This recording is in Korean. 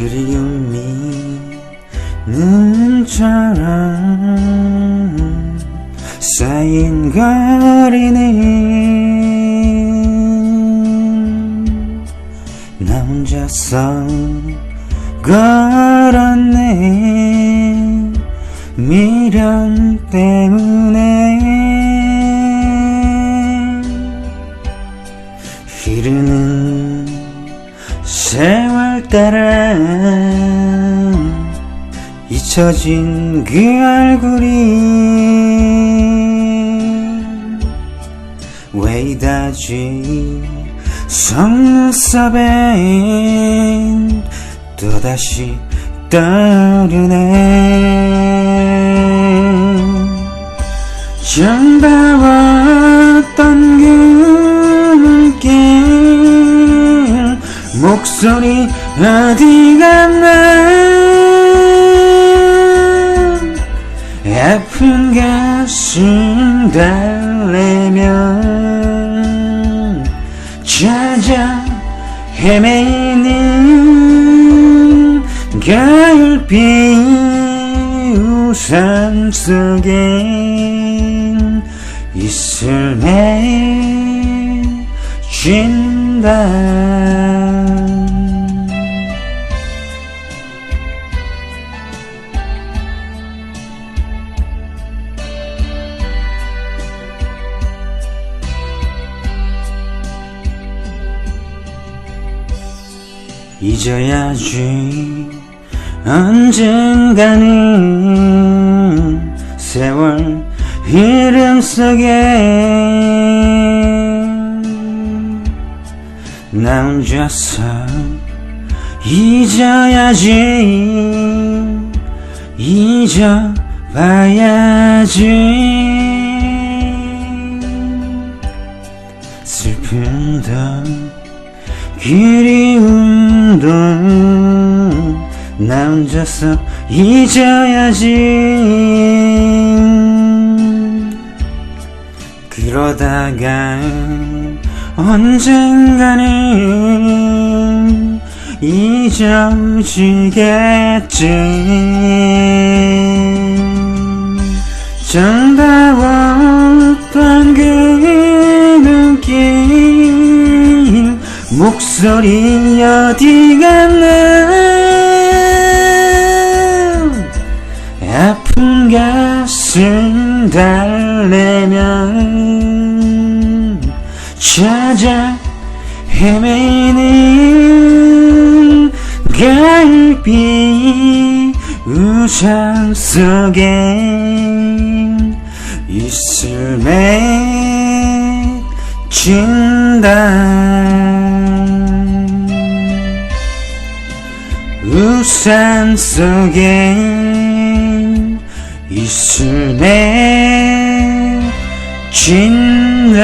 그리움이 눈처럼 쌓인 거리는 나 혼자서 걸었네. 미련 때문에 흐르는 세월 따라 잊혀진 그 얼굴이 왜 이다지? 속눈썹엔 또다시 떠오르네. 정다웠던 그 눈길 목소리 어디 갔나? 아픈 가슴 달래며 찾아 헤매이는 가을비 우산 속엔 이슬 맺힌다 잊어야지. 언젠가는 세월 흐름 속에 나 혼자서 잊어야지. 잊어봐야지. 슬픔도 그리움도 나 혼자서 잊어야지. 그러다가 언젠가는 잊어지겠지. 정다웠 목소리 어디 갔나? 아픈 가슴 달래며 찾아 헤매는 가을비 우산 속엔 이슬 맺힌다 우산 속엔 이슬 맺힌다